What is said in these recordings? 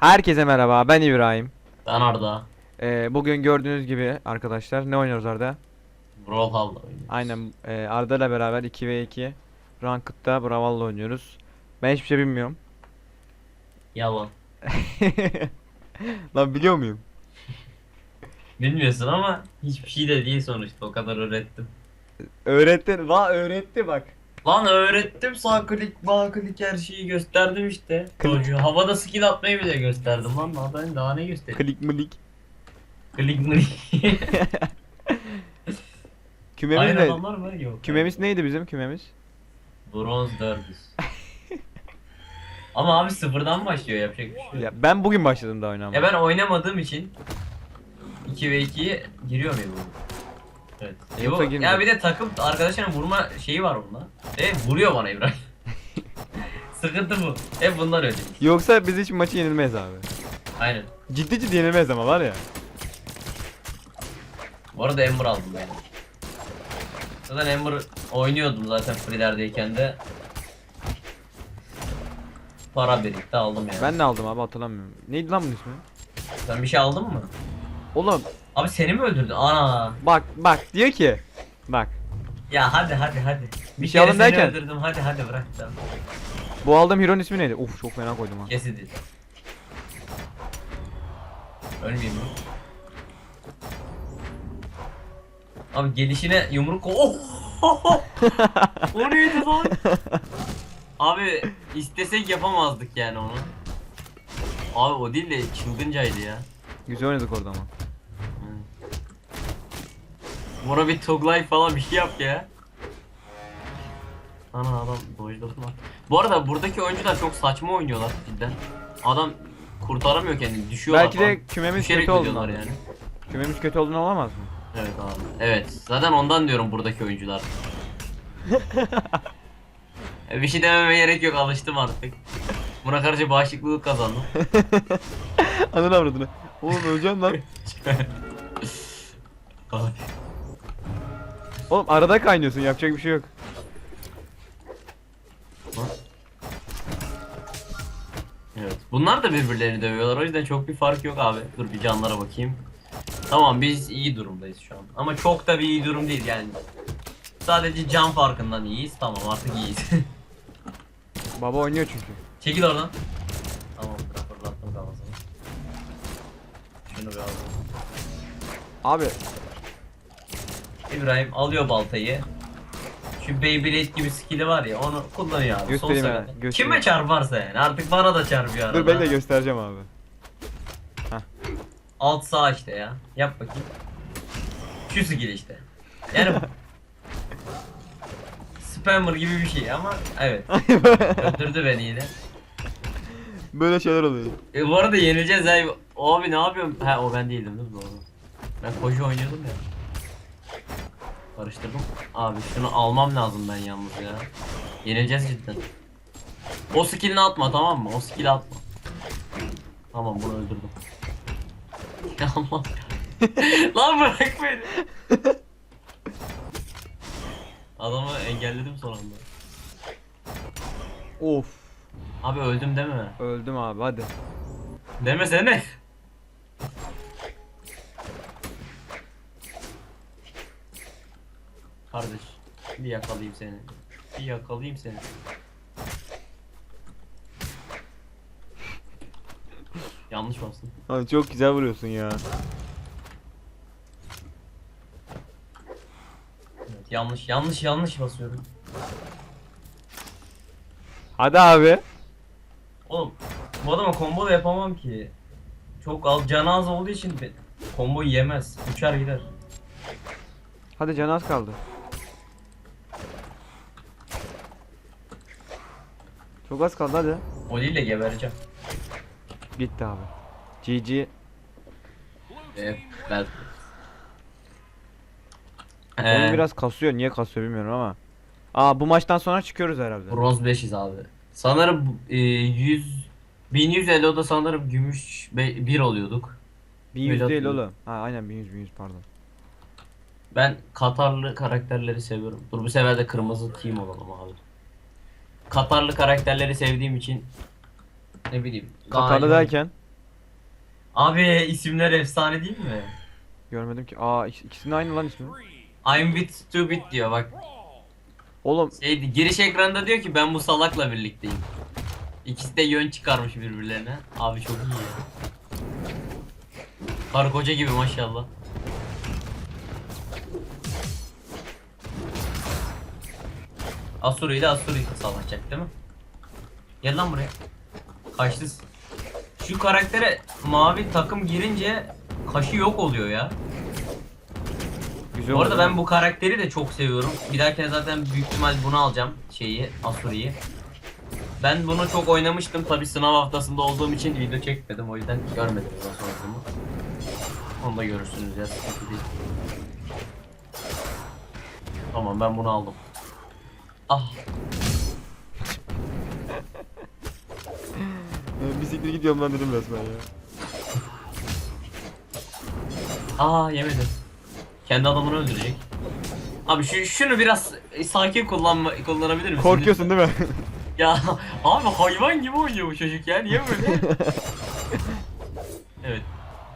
Herkese merhaba ben İbrahim. Ben Arda. Ee, bugün gördüğünüz gibi arkadaşlar ne oynuyoruz Arda? Brawlhalla oynuyoruz. Aynen e, Arda ile beraber 2 ve 2 Ranked'da Brawl'la oynuyoruz. Ben hiçbir şey bilmiyorum. Yalan. Lan biliyor muyum? Bilmiyorsun ama hiçbir şey de değil sonuçta o kadar öğrettim. Öğretti, va öğretti bak. Lan öğrettim sağ klik sağ klik her şeyi gösterdim işte. Klik. Çocuğu havada skill atmayı bile gösterdim lan daha ben daha ne göstereyim. Klik mlik. Klik mlik. Kümemiz Aynı ne? adamlar mı? Yok. Kümemiz neydi bizim kümemiz? Bronz 400. Ama abi sıfırdan başlıyor yapacak bir şey yok. Ya ben bugün başladım da oynamaya. Ya ben oynamadığım için 2 ve 2'ye giriyor muyum bu? Evet. E girmiyor. ya bir de takım arkadaşların vurma şeyi var bunda. E vuruyor bana İbrahim. Sıkıntı bu. Hep bunlar öyle. Yoksa biz hiç maçı yenilmeyiz abi. Aynen. Ciddi ciddi yenilmeyiz ama var ya. Bu arada Ember aldım ben. Zaten Ember oynuyordum zaten freelerdeyken de. Para birikti aldım yani. Ben ne aldım abi hatırlamıyorum. Neydi lan bunun ismi? Sen bir şey aldın mı? Oğlum Abi seni mi öldürdü? Ana. bak bak diyor ki. Bak Ya hadi hadi hadi. Bir, şey kere alın seni derken- öldürdüm hadi hadi bırak tamam. bu aldığım hero'nun ismi neydi? Uf çok fena koydum ha. Kesildi. Ölmeyeyim mi? Abi gelişine yumruk oh! o neydi lan? Abi istesek yapamazdık yani onu. Abi o değil de çılgıncaydı ya. Güzel oynadık orada ama. Buna bir tog life falan bir şey yap ya. Ana adam dojladı lan. Bu arada buradaki oyuncular çok saçma oynuyorlar cidden. Adam kurtaramıyor kendini düşüyorlar Belki de falan. kümemiz Düşerek kötü oldu. ölüyorlar Yani. Kümemiz kötü olduğunu olamaz mı? Evet abi. Evet. Zaten ondan diyorum buradaki oyuncular. E, bir şey dememe gerek yok alıştım artık. Buna karşı bağışıklılık kazandım. Ananı avradını. Oğlum öleceğim lan. Ay. Oğlum arada kaynıyorsun yapacak bir şey yok. evet. Bunlar da birbirlerini dövüyorlar. O yüzden çok bir fark yok abi. Dur bir canlara bakayım. Tamam biz iyi durumdayız şu an. Ama çok da bir iyi durum değil yani. Sadece can farkından iyiyiz. Tamam artık iyiyiz. Baba oynuyor çünkü. Çekil oradan. Tamam fırlattım kafasını. Şunu bir alalım. Abi İbrahim alıyor baltayı. Şu Beyblade gibi skill'i var ya onu kullanıyor abi. Göstereyim Sonsuza hemen, kadar. göstereyim. Kime çarparsa yani artık bana da çarpıyor arada. dur ben de göstereceğim abi. Alt sağ işte ya. Yap bakayım. Şu skill işte. Yani Spammer gibi bir şey ama evet. Öldürdü beni yine. Böyle şeyler oluyor. E, bu arada yenileceğiz ya. Abi ne yapıyorum? Ha o ben değildim değil mi? Doğru. Ben koşu oynuyordum ya. Karıştırdım. Abi şunu almam lazım ben yalnız ya. Yenileceğiz cidden. O skillini atma tamam mı? O skill'i atma. Tamam bunu öldürdüm. Ya Allah. Lan bırak beni. Adamı engelledim son anda. Of. Abi öldüm deme. Öldüm abi hadi. Demesene. Kardeş, bir yakalayayım seni. Bir yakalayayım seni. Yanlış bastım. Abi çok güzel vuruyorsun ya. Evet, yanlış, yanlış, yanlış basıyorum. Hadi abi. Oğlum, bu adama combo da yapamam ki. Çok az, canı az olduğu için combo yemez. Uçar gider. Hadi can az kaldı. Çok az kaldı hadi. O değil de gebereceğim. Gitti abi. GG. Evet, ben... Oyun Ee, biraz kasıyor. Niye kasıyor bilmiyorum ama. Aa bu maçtan sonra çıkıyoruz herhalde. Bronz 5'iz abi. Sanırım e, 100 1150 o da sanırım gümüş 1 oluyorduk. 1100 Öyle değil oğlum. Ha aynen 1100 1100 pardon. Ben Katarlı karakterleri seviyorum. Dur bu sefer de kırmızı team olalım abi. Katarlı karakterleri sevdiğim için ne bileyim. Katarlı derken Abi isimler efsane değil mi? Görmedim ki. Aa ik- ikisinin aynı lan ismi. I'm with stupid diyor bak. Oğlum Şey, giriş ekranında diyor ki ben bu salakla birlikteyim. İkisi de yön çıkarmış birbirlerine. Abi çok iyi ya. Karı koca gibi maşallah. Asuri ile Asuri savaşacak değil mi? Gel lan buraya. Kaçtı. Şu karaktere mavi takım girince kaşı yok oluyor ya. güzel Bu arada ben bu karakteri de çok seviyorum. Bir dahakine zaten büyük ihtimal bunu alacağım. Şeyi, Asuri'yi. Ben bunu çok oynamıştım. Tabi sınav haftasında olduğum için video çekmedim. O yüzden görmedim nasıl olduğumu. Onu da görürsünüz ya. Tamam ben bunu aldım. Ah Ee, bisiklet gidiyorum lan dedim resmen ya. Aa yemedim. Kendi adamını öldürecek. Abi şu şunu biraz sakin kullanma kullanabilir misin? Korkuyorsun değil mi? Ya abi hayvan gibi oynuyor bu çocuk ya niye böyle? evet.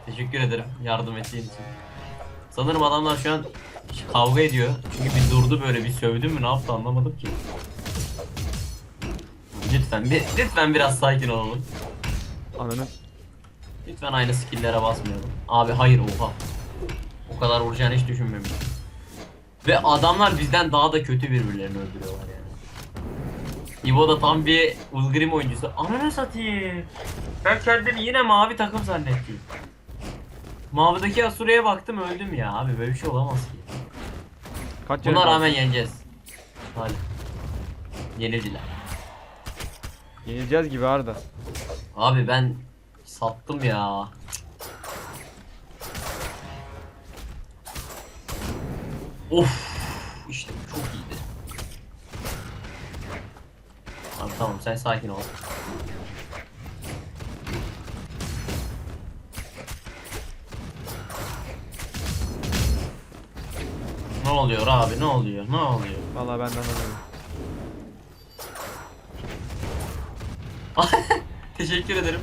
Teşekkür ederim yardım ettiğin için. Sanırım adamlar şu an kavga ediyor. Çünkü bir durdu böyle bir sövdü mü ne yaptı anlamadım ki. Lütfen bir, lütfen biraz sakin olalım. Ananı. Lütfen aynı skill'lere basmayalım. Abi hayır oha. O kadar vuracağını hiç düşünmemiştim. Ve adamlar bizden daha da kötü birbirlerini öldürüyorlar yani. İbo da tam bir Ulgrim oyuncusu. Ananı satayım. Ben kendimi yine mavi takım zannettim. Mavideki Asure'ye baktım öldüm ya abi böyle bir şey olamaz ki. Kaç Buna rağmen yeneceğiz. Hadi. Yenildiler. Yenileceğiz gibi Arda. Abi ben sattım ya. Of işte çok iyiydi. Abi tamam sen sakin ol. Ne oluyor abi ne oluyor ne oluyor? Vallahi benden anladım. Teşekkür ederim.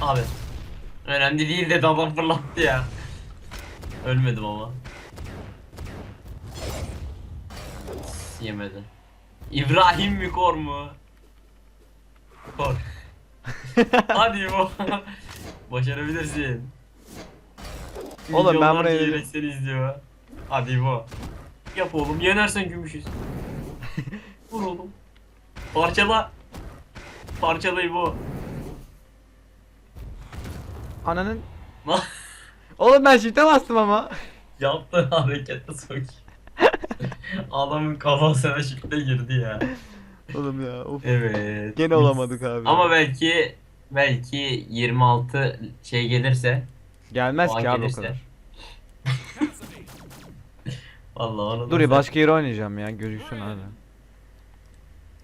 Abi. Önemli değil de adam fırlattı ya. Ölmedim ama. Yemedi. İbrahim mi kor mu? Kor. Hadi bu. Başarabilirsin. Oğlum ben Milyonlarca buraya- yürek seni izliyor. Hadi bu. Yap oğlum yenersen gümüşüz. Vur oğlum. Parçala. Parçalayı bu. Ananın. Oğlum ben shift'e bastım ama. Yaptığı harekete sok. Adamın kafasına şifte girdi ya. Oğlum ya. Of. Evet. Gene olamadık abi. Ama belki belki 26 şey gelirse Gelmez puan ki abi o gelirse. kadar. Vallahi onu Dur ya başka yere oynayacağım ya gözüksün hadi.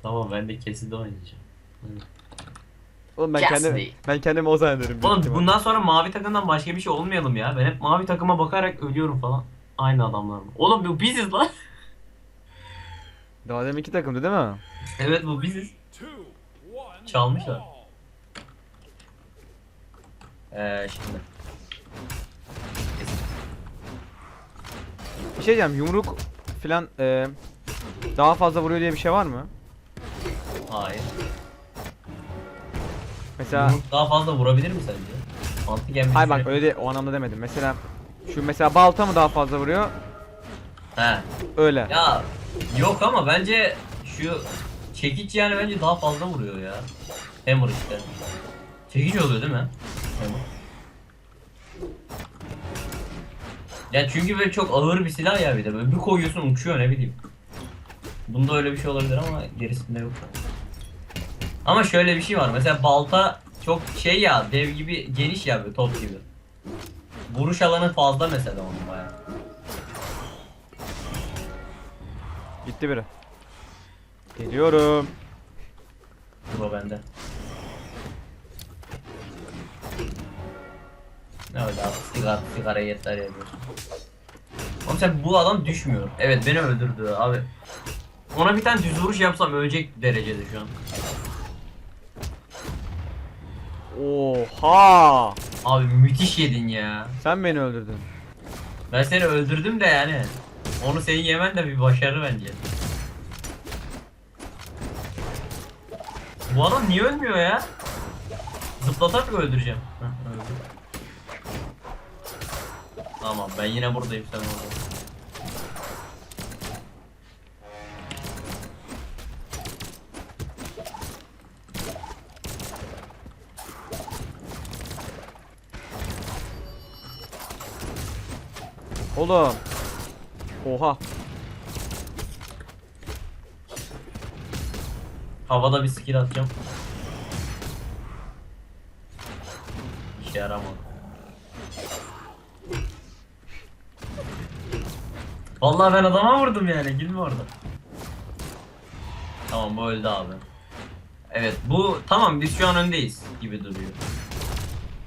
Tamam ben de keside oynayacağım. Oğlum ben Cassidy. kendim ben kendimi o zannederim. büyük Oğlum bundan sonra mavi takımdan başka bir şey olmayalım ya. Ben hep mavi takıma bakarak ölüyorum falan. Aynı adamlar mı? Oğlum bu biziz lan. Daha demin iki takımdı değil mi? evet bu biziz. Çalmışlar. Eee şimdi. Bir şey diyeceğim yumruk filan e, daha fazla vuruyor diye bir şey var mı? Hayır. Mesela Yumruk daha fazla vurabilir mi sence? Mantıken bir hayır bak düşünelim. öyle de, o anlamda demedim. Mesela şu mesela balta mı daha fazla vuruyor? He. Öyle. Ya yok ama bence şu çekiç yani bence daha fazla vuruyor ya. Hammer işte. Çekiç oluyor değil mi? Hammer. Ya çünkü böyle çok ağır bir silah ya bir de böyle bir koyuyorsun uçuyor ne bileyim. Bunda öyle bir şey olabilir ama gerisinde yok. Ama şöyle bir şey var mesela balta çok şey ya dev gibi geniş ya böyle top gibi. Vuruş alanı fazla mesela onun bayağı. Gitti biri. Geliyorum. O bende. Ne öyle abi sigara, sigara yeter yapıyorsun. Oğlum sen bu adam düşmüyor. Evet beni öldürdü abi. Ona bir tane düz vuruş yapsam ölecek derecede şu an. Oha! Abi müthiş yedin ya. Sen beni öldürdün. Ben seni öldürdüm de yani. Onu senin yemen de bir başarı bence. Bu adam niye ölmüyor ya? Zıplatarak öldüreceğim? Heh, öldü. Tamam ben yine buradayım sen orada. Oğlum. Oha. Havada bir skill atacağım. İşe yaramadı. Vallahi ben adama vurdum yani gülme orada. Tamam bu öldü abi. Evet bu tamam biz şu an öndeyiz gibi duruyor.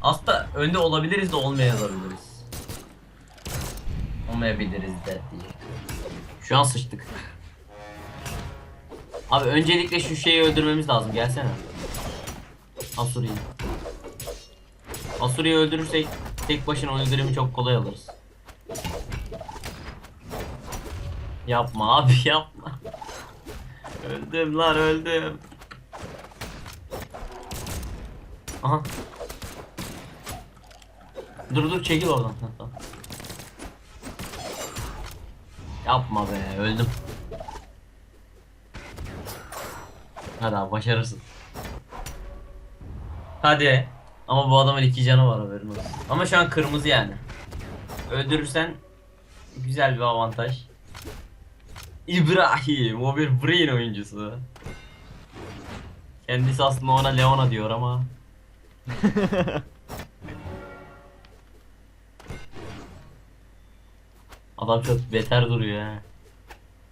Aslında önde olabiliriz de olmayabiliriz. Olmayabiliriz de diyecek. Şu an sıçtık. Abi öncelikle şu şeyi öldürmemiz lazım. Gelsene. Asuri'yi. Asuri'yi öldürürsek tek başına indirimi çok kolay alırız. Yapma abi yapma. öldüm lan öldüm. Aha. Dur dur çekil oradan. Yapma be öldüm. Hadi abi başarırsın. Hadi. Ama bu adamın iki canı var haberin olsun. Ama şu an kırmızı yani. Öldürürsen güzel bir avantaj. İbrahim o bir brain oyuncusu. Kendisi aslında ona Leona diyor ama. Adam çok beter duruyor ha.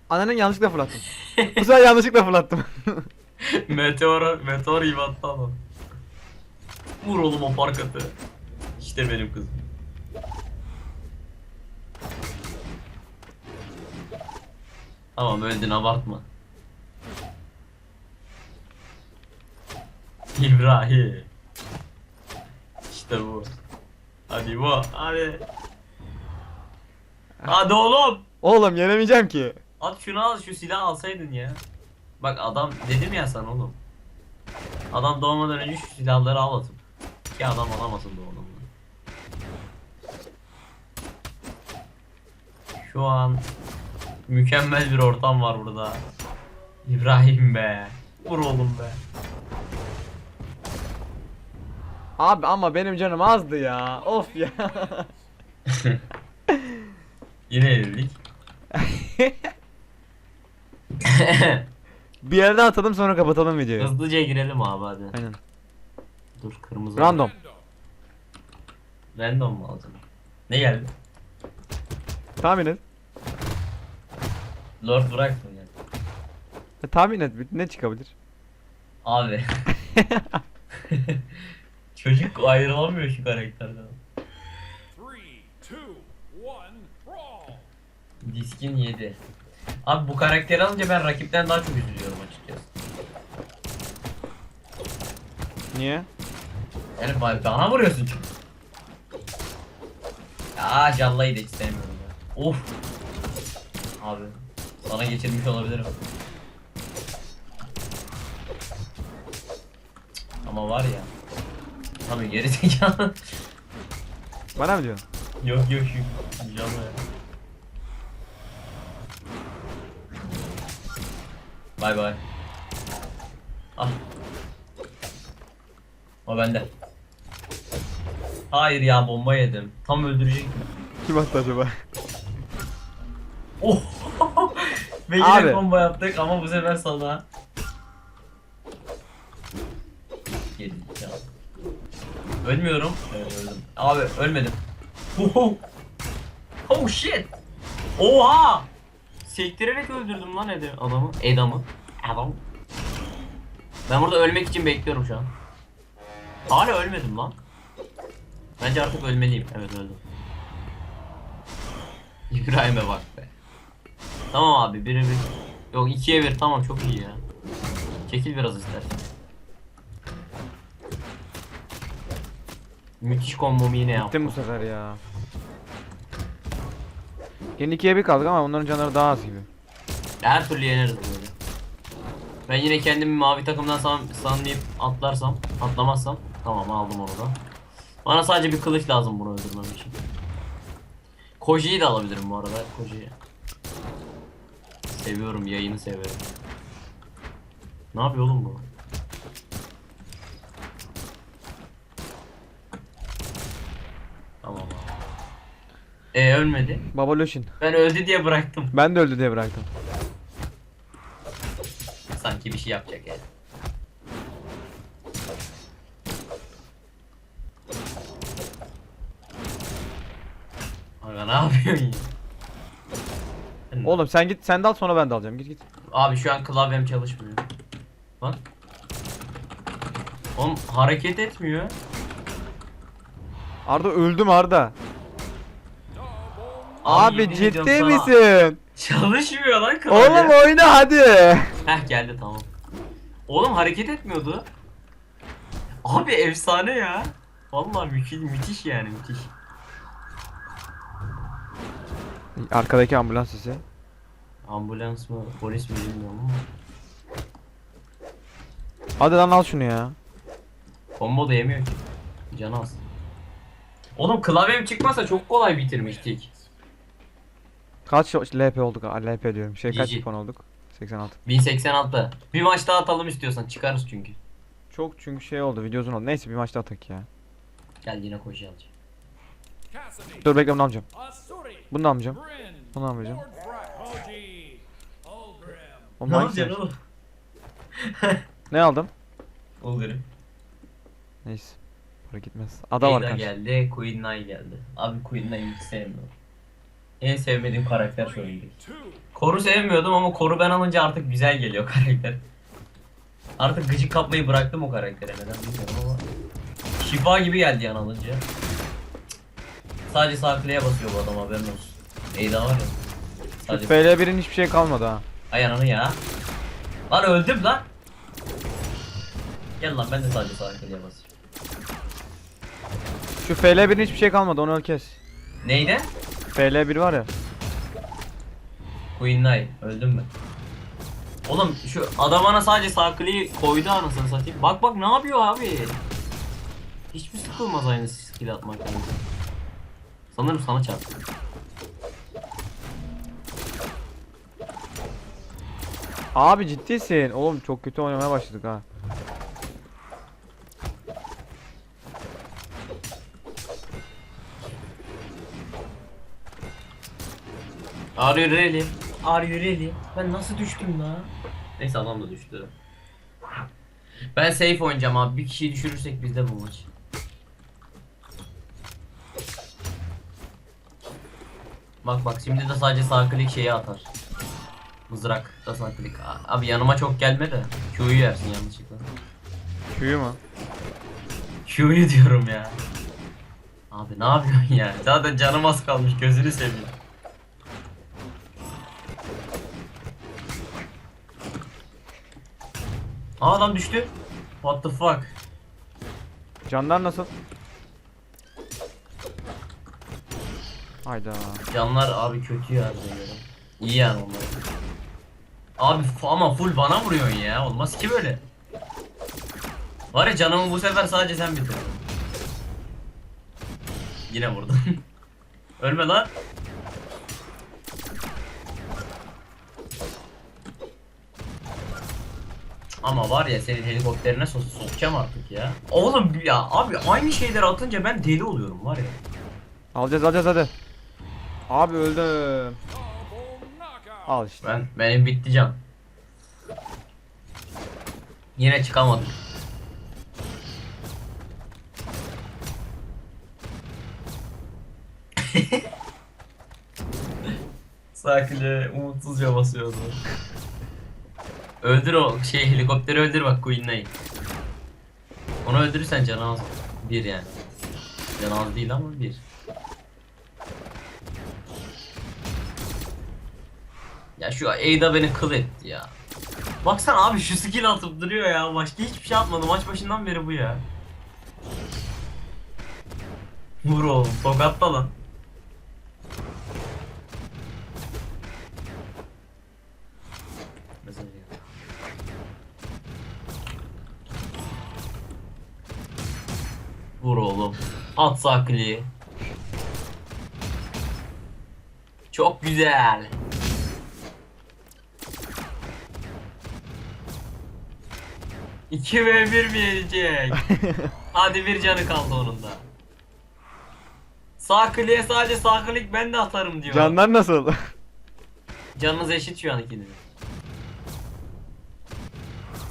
Ananın yanlışlıkla fırlattım. Bu sefer yanlışlıkla fırlattım. meteor, meteor gibi attı adam. Vur oğlum o park atı. İşte benim kızım. Tamam öldün abartma. İbrahim. İşte bu. Hadi bu. Hadi. Hadi oğlum. Oğlum yenemeyeceğim ki. At şunu al şu silahı alsaydın ya. Bak adam dedim ya sana oğlum. Adam doğmadan önce şu silahları al atıp. Ki adam alamasın doğmadan. Şu an mükemmel bir ortam var burada. İbrahim be. Vur oğlum be. Abi ama benim canım azdı ya. Of ya. Yine yenildik. bir yerden atalım sonra kapatalım videoyu. Hızlıca girelim abi hadi. Aynen. Dur kırmızı. Random. Random mu alacağım? Ne geldi? Tahmin et. Lord bırak mı geldi? E, tahmin et ne çıkabilir? Abi. Çocuk ayrılamıyor şu karakterden. Diskin 7. Abi bu karakteri alınca ben rakipten daha çok üzülüyorum açıkçası. Niye? Yani ba- bana vuruyorsun çünkü. Ya Jalla'yı da hiç sevmiyorum ya. Of. Abi. Sana geçirmiş olabilirim. Ama var ya. Abi geri zekalı. Bana mı diyorsun? yok yok şu Jalla ya. Bay bay. Ah. O bende. Hayır ya bomba yedim. Tam öldürecektim. Kim attı acaba? Oh. Ve yine Abi. bomba yaptık ama bu sefer sana. Yedim ya. Ölmüyorum. Evet öldüm. Abi ölmedim. Oh, oh shit. Oha. Sektirerek öldürdüm lan Ede adamı. Edamı. Adam. Ben burada ölmek için bekliyorum şu an. Hala ölmedim lan. Bence artık ölmeliyim. Evet öldüm. İbrahim'e bak. Tamam abi biri bir. Yok ikiye bir tamam çok iyi ya. Çekil biraz istersen. Müthiş kombomu yine yaptım. Gittim bu sefer ya. Yine ikiye bir kaldık ama onların canları daha az gibi. Her türlü yeneriz böyle. Ben yine kendimi mavi takımdan san, sanlayıp atlarsam, atlamazsam tamam aldım onu da. Bana sadece bir kılıç lazım bunu öldürmem için. Koji'yi de alabilirim bu arada. Koji'yi. Seviyorum yayını seviyorum. Ne yapıyor oğlum bu? Tamam abi. E ölmedi. Baba Loşin. Ben öldü diye bıraktım. Ben de öldü diye bıraktım. Sanki bir şey yapacak yani. Aga ne yapıyorsun ya? Oğlum sen git sen de al sonra ben de alacağım. Git git. Abi şu an klavyem çalışmıyor. Bak. Oğlum hareket etmiyor. Arda öldüm Arda. Abi, Abi yemin ediyorum ciddi sana. misin? Çalışmıyor lan klavye. Oğlum oyna hadi. Heh geldi tamam. Oğlum hareket etmiyordu. Abi efsane ya. Vallahi müthiş, müthiş yani müthiş. Arkadaki ambulans sesi. Ambulans mı polis mi bilmiyorum ama. Hadi lan al şunu ya. Combo da yemiyor ki. Canı az. Oğlum klavyem çıkmasa çok kolay bitirmiştik. Kaç LP olduk? Aa, LP diyorum. Şey kaç GG. puan olduk? 86. 1086. Bir maç daha atalım istiyorsan çıkarız çünkü. Çok çünkü şey oldu video uzun oldu. Neyse bir maç daha atak ya. Gel yine koşu alacağım. Dur bekle bunu almayacağım. Asuri. Bunu da. Bunu Koji. Ulgrim. Oğlum hangisi? oğlum? Ne aldım? Bulgar'ım. Neyse. Para gitmez. Ada var Ada kanka. geldi, Queen Nai geldi. Abi Queen Nai'yi hiç sevmiyorum. En sevmediğim karakter şu oyunda. Two. Koru sevmiyordum ama Koru ben alınca artık güzel geliyor karakter. Artık gıcık kapmayı bıraktım o karaktere neden bilmiyorum ama. Şifa gibi geldi yan alınca. Sadece sağ basıyor bu adam haberin olsun. Eyda var ya. Şu Sadece FL1'in hiçbir şey kalmadı ha. Ay ananı ya. Lan öldüm lan. Gel lan ben de sadece sağ kliğe basıyorum. Şu FL1'in hiçbir şey kalmadı onu kes. Neydi? FL1 var ya. Queen Nai. Öldüm mü? Oğlum şu adam bana sadece sağ kliği koydu anasını satayım. Bak bak ne yapıyor abi. Hiçbir sıkılmaz aynı skill atmaktan. Sanırım sana çarptı. Abi ciddisin. Oğlum çok kötü oynamaya başladık ha. Are you really? Are you really? Ben nasıl düştüm la? Neyse adam da düştü. Ben safe oynayacağım abi. Bir kişiyi düşürürsek bizde bu maç. Bak bak şimdi de sadece sağ klik şeyi atar. Mızrak da. A- Abi yanıma çok gelme de. Q'yu yersin yanlışlıkla. Q'yu mu? Q'yu diyorum ya. Abi ne yapıyorsun ya? Zaten canım az kalmış gözünü seveyim. Aa adam düştü. What the fuck? Canlar nasıl? Hayda. Canlar abi kötü ya bize göre. İyi yani onlar. Abi ama full bana vuruyorsun ya. Olmaz ki böyle. Var ya canımı bu sefer sadece sen bitirdin. Yine vurdun. Ölme lan. Ama var ya senin helikopterine so sokacağım artık ya. Oğlum ya abi aynı şeyleri atınca ben deli oluyorum var ya. Alacağız alacağız hadi. Abi öldüm. Al işte. Ben benim bitti can. Yine çıkamadık. Sakince umutsuzca basıyordu. Öldür o şey helikopteri öldür bak Queen'leyi. Onu öldürürsen canı az. Bir yani. Canı az değil ama bir. Ya şu Ada beni kıl etti ya. Baksana abi şu skill atıp duruyor ya. Başka hiçbir şey atmadı. Maç başından beri bu ya. Vur oğlum tokatla lan. Vur oğlum. At sakli. Çok güzel. İki ve bir mi yenecek? Hadi bir canı kaldı onun da. Sağ kliğe sadece sağ klik ben de atarım diyor. Canlar nasıl? Canınız eşit şu an ikiniz.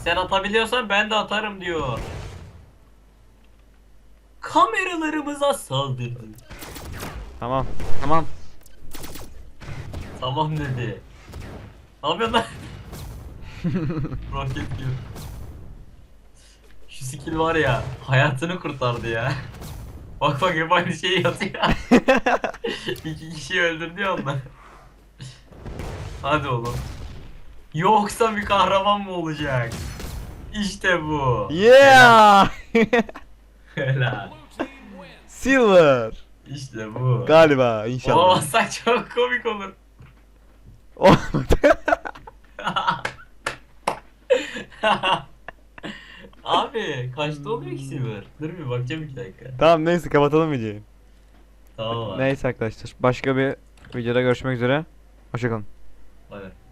Sen atabiliyorsan ben de atarım diyor. Kameralarımıza saldırdı. tamam. Tamam. Tamam dedi. Ne yapıyorsun lan? Roket gibi. Şu skill var ya hayatını kurtardı ya. Bak bak hep aynı şeyi yapıyor. İki kişiyi öldürdü ya onlar. Hadi oğlum. Yoksa bir kahraman mı olacak? İşte bu. Yeah! Helal. Silver. İşte bu. Galiba inşallah. Olamazsak çok komik olur. Olmadı. Abi kaçta oluyor ki Silver? Dur bir bakacağım iki dakika. tamam neyse kapatalım videoyu. Tamam abi. Neyse arkadaşlar başka bir videoda görüşmek üzere. Hoşçakalın. Hadi.